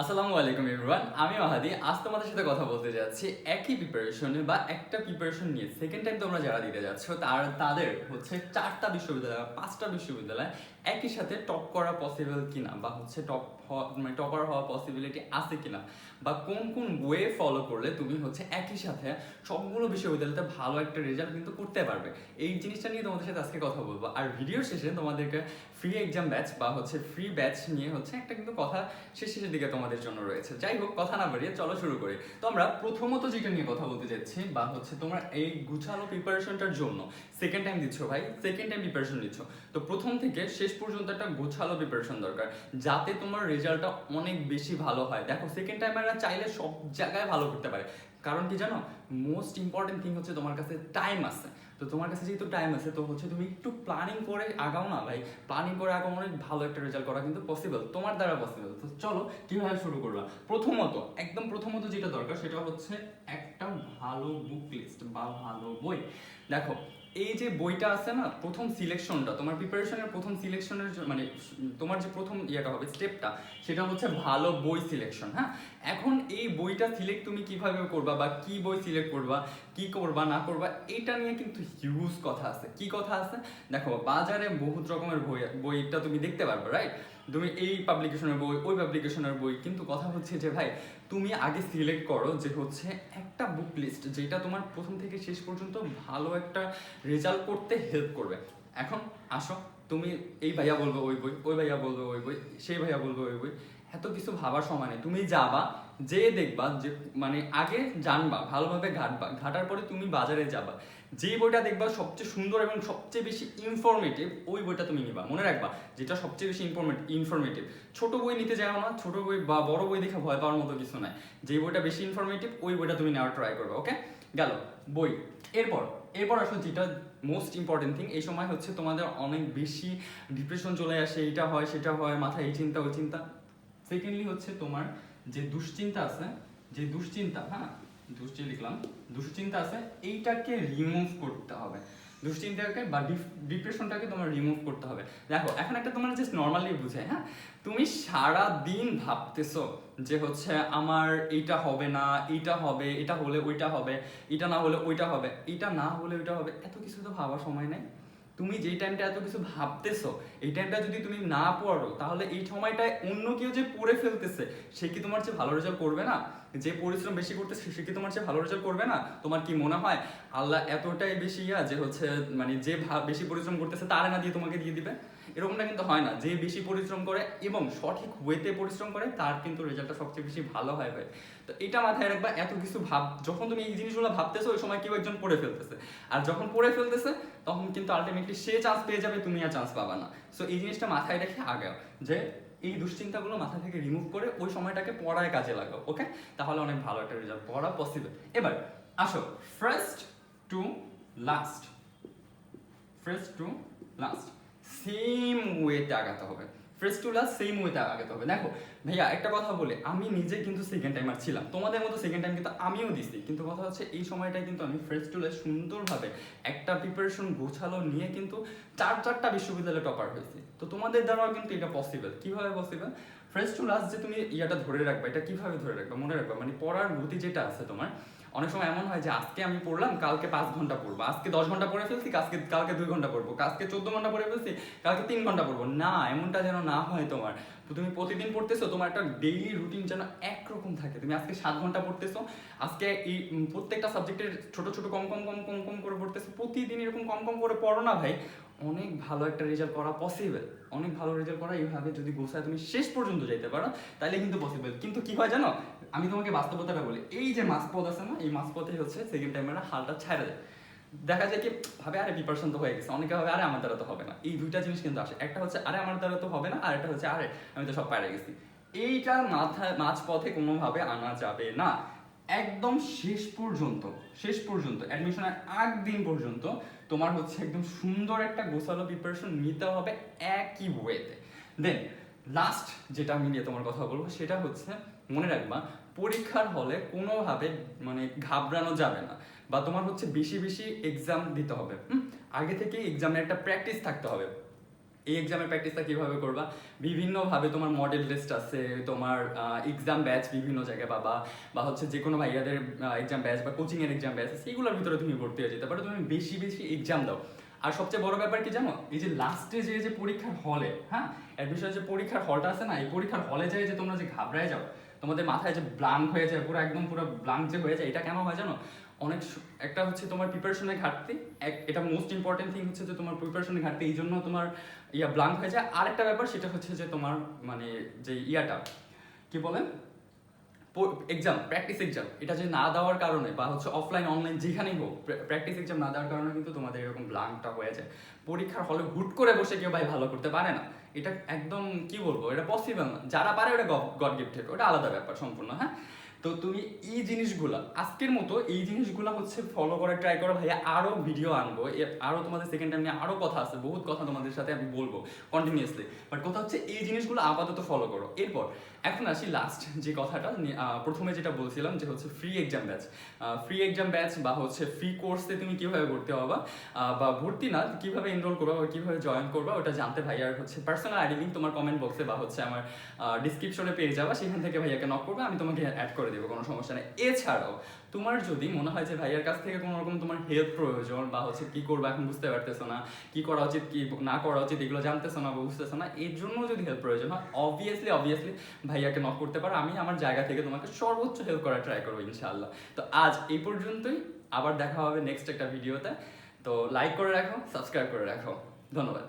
আসসালামু আলাইকুম এভরিওয়ান আমি মাহাদি। আজ তোমাদের সাথে কথা বলতে যাচ্ছি একই প্রিপারেশন বা একটা প্রিপারেশন নিয়ে। সেকেন্ড টাইম তোমরা যারা দিতে যাচ্ছ, তার তাদের হচ্ছে চারটা বিশ্ববিদ্যালয় পাঁচটা বিশ্ববিদ্যালয় একই সাথে টপ করা পসিবল কিনা বা হচ্ছে টপ মানে টপার হওয়া পসিবিলিটি আছে কিনা বা কোন কোন ওয়ে ফলো করলে তুমি হচ্ছে একই সাথে সবগুলো বিশ্ববিদ্যালয়তে ভালো একটা রেজাল্ট কিন্তু করতে পারবে। এই জিনিসটা নিয়ে তোমাদের সাথে আজকে কথা বলব। আর ভিডিও শেষে তোমাদেরকে ফ্রি এক্সাম ব্যাচ বা হচ্ছে ফ্রি ব্যাচ নিয়ে হচ্ছে একটা কিন্তু কথা শেষ শেষের দিকে তোমাদের জন্য রয়েছে। যাই হোক, কথা না বাড়িয়ে চলো শুরু করি। তো আমরা প্রথমত যেটা নিয়ে কথা বলতে যাচ্ছি বা হচ্ছে তোমরা এই গুছালো প্রিপারেশনটার জন্য সেকেন্ড টাইম দিচ্ছ ভাই সেকেন্ড টাইম প্রিপারেশন নিচ্ছ। তো প্রথম থেকে শেষ পর্যন্ত একটা গোছালো প্রিপারেশন দরকার, যাতে তোমার রেজাল্টটা অনেক বেশি ভালো হয়। দেখো সেকেন্ড টাইমাররা চাইলে সব জায়গায় ভালো করতে পারে। কারণ কি জানো? মোস্ট ইম্পর্টেন্ট থিং হচ্ছে তোমার কাছে টাইম আছে। তো তোমার কাছে যেহেতু টাইম আছে, তো হচ্ছে তুমি একটু প্ল্যানিং করে আগাও না ভাই। প্ল্যানিং করে আগাও অনেক ভালো একটা রেজাল্ট করা কিন্তু পসিবল তোমার দ্বারা পসিবল তো চলো, কীভাবে শুরু করবা? প্রথমত, একদম প্রথমত যেটা দরকার সেটা হচ্ছে একটা ভালো বুক লিস্ট বা ভালো বই। দেখো এই যে বইটা আছে না, প্রথম সিলেকশনটা তোমার প্রিপারেশনের প্রথম সিলেকশনের মানে তোমার যে প্রথম ইয়েটা হবে স্টেপটা সেটা হচ্ছে ভালো বই সিলেকশন হ্যাঁ? এখন এই বইটা সিলেক্ট তুমি কীভাবে করবা বা কি বই সিলেক্ট করবা, কি করবা, না করবা, এটা নিয়ে কিন্তু হিউজ কথা আছে। কি কথা আছে? দেখো, বাজারে বহুত রকমের বই, বইটা তুমি দেখতে পারবে রাইট তুমি এই পাবলিকেশনের বই, ওই পাবলিকেশনের বই, কিন্তু কথা হচ্ছে যে ভাই, তুমি আগে সিলেক্ট করো যে হচ্ছে একটা বুক লিস্ট যেটা তোমার প্রথম থেকে শেষ পর্যন্ত ভালো একটা রেজাল্ট করতে হেল্প করবে। এখন আসো, তুমি এই ভাইয়া বলব ওই বই, ওই ভাইয়া বলব ওই বই, সেই ভাইয়া বলব ওই বই, এত কিছু ভাবার সময় নেই। তুমি যাবা যে দেখবা যে মানে আগে জানবা, ভালোভাবে ঘাটবা, ঘাটার পরে তুমি বাজারে যাবা। যে বইটা দেখবা সবচেয়ে সুন্দর এবং সবচেয়ে বেশি ইনফরমেটিভ ওই বইটা তুমি নিবা। মনে রাখবা, যেটা সবচেয়ে বেশি ইনফরমেটিভ ছোট বই নিতে যাও না, ছোট বই বা বড় বই দেখে ভয় পাওয়ার মতো কিছু নাই। যে বইটা বেশি ইনফরমেটিভ ওই বইটা তুমি নেওয়ার ট্রাই করবে ওকে গেল, বই। এরপর এরপর আসো যেটা মোস্ট ইম্পর্টেন্ট থিং এই সময় হচ্ছে তোমাদের অনেক বেশি ডিপ্রেশন চলে আসে এটা হয়, সেটা হয়, মাথায় এই চিন্তা, ওই চিন্তা। সেকেন্ডলি হচ্ছে তোমার যে দুশ্চিন্তা আছে, যে দুশ্চিন্তা হ্যাঁ? দুশ্চিন্তা লিখলাম। দুশ্চিন্তা আছে, এইটাকে রিমুভ করতে হবে। দুশ্চিন্তাকে বা ডিপ্রেশনটাকে তোমার রিমুভ করতে হবে। দেখো, এখন একটা তোমার জাস্ট নর্মালি বুঝে হ্যাঁ? তুমি সারা দিন ভাবতেছো যে হচ্ছে আমার এইটা হবে না এটা হবে, এটা হলে ওইটা হবে, এটা না হলে ওইটা হবে, এটা না হলে ওইটা হবে, এত কিছু তো ভাবার সময় নেই। তুমি যেই টাইমটা এত কিছু ভাবতেছো, এই টাইমটা যদি তুমি না পড়ো, তাহলে এই সময়টায় অন্য কেউ যে পড়ে ফেলতেছে, সে কি তোমার চেয়ে ভালো রেজাল্ট করবে না? যে পরিশ্রম বেশি করতেছে, সে কি তোমার চেয়ে ভালো রেজাল্ট করবে না? তোমার কি মনে হয় আল্লাহ এতটাই বেশি ইয়া যে হচ্ছে মানে যে বেশি পরিশ্রম করতেছে, তারে না দিয়ে তোমাকে দিয়ে দিবে? এরকমটা কিন্তু হয় না। যে বেশি পরিশ্রম করে এবং সঠিক ওয়েতে পরিশ্রম করে, তার কিন্তু রেজাল্টটা সবচেয়ে বেশি ভালো হয় ভাই। তো এটা মাথায় রাখবা, এত কিছু ভাব, যখন তুমি এই জিনিসগুলো ভাবতেছো, ওই সময় কেউ একজন পড়ে ফেলতেছে। আর যখন পড়ে ফেলতেছে, তখন কিন্তু আলটিমেটলি সে চান্স পেয়ে যাবে, তুমি আর চান্স পাবা না। সো এই জিনিসটা মাথায় রেখে আগাও যে, এই দুশ্চিন্তাগুলো মাথা থেকে রিমুভ করে ওই সময়টাকে পড়ায় কাজে লাগাও ওকে তাহলে অনেক ভালো একটা রেজাল্ট পড়া পসিবল এবার, আসো first to last first to last same ওয়েতে আগাতে হবে। ফার্স্ট সেই মুভিতে আগাতে হবে। দেখো, ভাইয়া, একটা কথা বলে, আমি নিজে কিন্তু সেকেন্ড টাইমার ছিলাম। তোমাদের মতো সেকেন্ড টাইম কিন্তু আমিও দিছি। কিন্তু কথা হচ্ছে, এই সময়টায় কিন্তু আমি ফার্স্ট টু লাস্ট সুন্দরভাবে একটা প্রিপারেশন গোছালো নিয়ে কিন্তু চার চারটা বিশ্ববিদ্যালয়ে টপার হয়েছি। তো তোমাদের দ্বারাও কিন্তু এটা পসিবল কীভাবে পসিবল ফার্স্ট টু লাস্ট যে তুমি ইয়াটা ধরে রাখবে, এটা কীভাবে ধরে রাখবে, মনে রাখবে? মানে পড়ার গতি যেটা আছে তোমার, অনেক সময় এমন হয় যে আজকে আমি পড়লাম, কালকে পাঁচ ঘণ্টা পড়ব, আজকে দশ ঘণ্টা পড়ে ফেলছি কালকে কালকে দুই ঘণ্টা পড়ব কালকে চোদ্দ ঘণ্টা পড়ে ফেলছি, কালকে তিন ঘণ্টা পড়ব। না, এমনটা যেন না হয় তোমার। তুমি প্রতিদিন পড়তেছো, তোমার একটা ডেইলি রুটিন যেন একরকম থাকে। তুমি আজকে সাত ঘণ্টা পড়তেছো, আজকে এই প্রত্যেকটা সাবজেক্টের ছোট ছোট কম কম কম কম কম করে পড়তেছো, প্রতিদিন এরকম কম কম করে পড়ো না ভাই। অনেক ভালো একটা রেজাল্ট করা পসিবল অনেক ভালো রেজাল্ট করা এইভাবে যদি গোসায় তুমি শেষ পর্যন্ত যাইতে পারো তাহলে কিন্তু পসিবল কিন্তু কি হয় জানো? আমি তোমাকে বাস্তবতাটা বলি। এই যে মাসপথ আছে না, এই মাসপথে হচ্ছে সেকেন্ড টাইমে হালটা ছাড়া যায় দেখা যায় কি, ভাবে আরে প্রিপারেশন তো হয়ে গেছে। অনেকে ভাবে আরে আমার দ্বারা তো হবে না। এই দুইটা জিনিস কিন্তু আসে। একটা হচ্ছে, আরে আমার দ্বারা তো হবে না। আর একটা হচ্ছে, আরে আমি তো সব পারে গেছি। এইটা মাথায় মাঝ পথে কোনোভাবে আনা যাবে না। একদম শেষ পর্যন্ত শেষ পর্যন্ত অ্যাডমিশনের আগ দিন পর্যন্ত তোমার হচ্ছে একদম সুন্দর একটা গোছালো প্রিপারেশন নিতে হবে একই ওয়েতে দেন লাস্ট যেটা আমি নিয়ে তোমার কথা বলব, সেটা হচ্ছে মনে রাখবা, পরীক্ষার হলে কোনোভাবে মানে ঘাবড়ানো যাবে না বা তোমার হচ্ছে বেশি বেশি এক্সাম দিতে হবে। আগে থেকে এক্সামের একটা প্র্যাকটিস থাকতে হবে। এই এক্সামের প্র্যাকটিসটা কীভাবে করবা? বিভিন্নভাবে তোমার মডেল টেস্ট আছে, তোমার এক্সাম ব্যাচ বিভিন্ন জায়গায় পাবা, বা হচ্ছে যে কোনো ভাইয়াদের এক্সাম ব্যাচ বা কোচিং এর এক্সাম ব্যাচ আছে এগুলোর ভিতরে তুমি ভর্তি হয়ে যেতে পারো। তুমি বেশি বেশি এক্সাম দাও। আর সবচেয়ে বড় ব্যাপার কি জানো? এই যে লাস্টে যে যে পরীক্ষার হলে হ্যাঁ? বিষয়ে যে পরীক্ষার হলটা আছে না, এই পরীক্ষার হলে যায় যে তোমরা যে ঘাবড়ায় যাও, তোমাদের মাথায় যে ব্লাঙ্ক হয়ে যায়, পুরো একদম পুরো ব্লাঙ্ক যে হয়ে যায়, এটা কেন হয় জানো? অনেক একটা হচ্ছে তোমার প্রিপারেশনের ঘাটতি, এক- এটা মোস্ট ইম্পর্টেন্ট থিং হচ্ছে যে তোমার প্রিপারেশনের ঘাটতি এই জন্য তোমার ইয়া ব্লাঙ্ক হয়ে যায়। আরেকটা ব্যাপার, সেটা হচ্ছে যে তোমার মানে যে ইয়াটা, কি বলেন? এক্সাম প্র্যাকটিস এক্সাম এটা যে না দেওয়ার কারণে বা হচ্ছে অফলাইন অনলাইন যেখানেই হোক প্র্যাকটিস এক্সাম না দেওয়ার কারণে কিন্তু তোমাদের এরকম ব্লাঙ্কটা হয়ে যায়। পরীক্ষার হলে হুট করে বসে কেউ ভাই ভালো করতে পারে না। এটা একদম, কি বলব? এটা পসিবল না। যারা পারে ওটা গড গিফটেড ওটা আলাদা ব্যাপার সম্পূর্ণ হ্যাঁ? তো তুমি এই জিনিসগুলো, আজকের মতো এই জিনিসগুলো হচ্ছে ফলো করে ট্রাই করো ভাইয়া। আরও ভিডিও আনব। আরও আরও তোমাদের সেকেন্ড টাইম নিয়ে আরও কথা আছে, বহুত কথা তোমাদের সাথে আমি বলব কন্টিনিউসলি বাট কথা হচ্ছে এই জিনিসগুলো আপাতত ফলো করো। এরপর এখন আসি লাস্ট যে কথাটা প্রথমে যেটা বলছিলাম যে হচ্ছে free exam batch free exam batch বা হচ্ছে ফ্রি কোর্সে তুমি কীভাবে ভর্তি হবা বা ভর্তি না, কীভাবে এনরোল করবা বা কীভাবে জয়েন করবা, ওটা জানতে ভাইয়ার হচ্ছে পার্সোনাল আইডি লিঙ্ক তোমার কমেন্ট বক্সে বা হচ্ছে আমার ডিসক্রিপশনে পেয়ে যাবা, সেখান থেকে ভাইয়াকে নক করবে, আমি তোমাকে অ্যাড করে দেবো, কোনো সমস্যা নেই। এছাড়াও, তোমার যদি মনে হয় যে ভাইয়ার কাছ থেকে কোনো রকম তোমার হেল্প প্রয়োজন বা হচ্ছে কি করবা এখন বুঝতে পারতেছো না, কি করা উচিত, কি না করা উচিত, এগুলো জানতেছো না বা বুঝতেছো না, এর জন্য যদি হেল্প প্রয়োজন হয় অবভিয়াসলি অবভিয়াসলি ভাইয়াকে নক করতে পারো, আমি আমার জায়গা থেকে তোমাকে সর্বোচ্চ হেল্প করার ট্রাই করব ইনশাআল্লাহ। তো আজ এই পর্যন্তই, আবার দেখা হবে নেক্সট একটা ভিডিওতে তো। লাইক করে রাখো সাবস্ক্রাইব করে রাখো। ধন্যবাদ।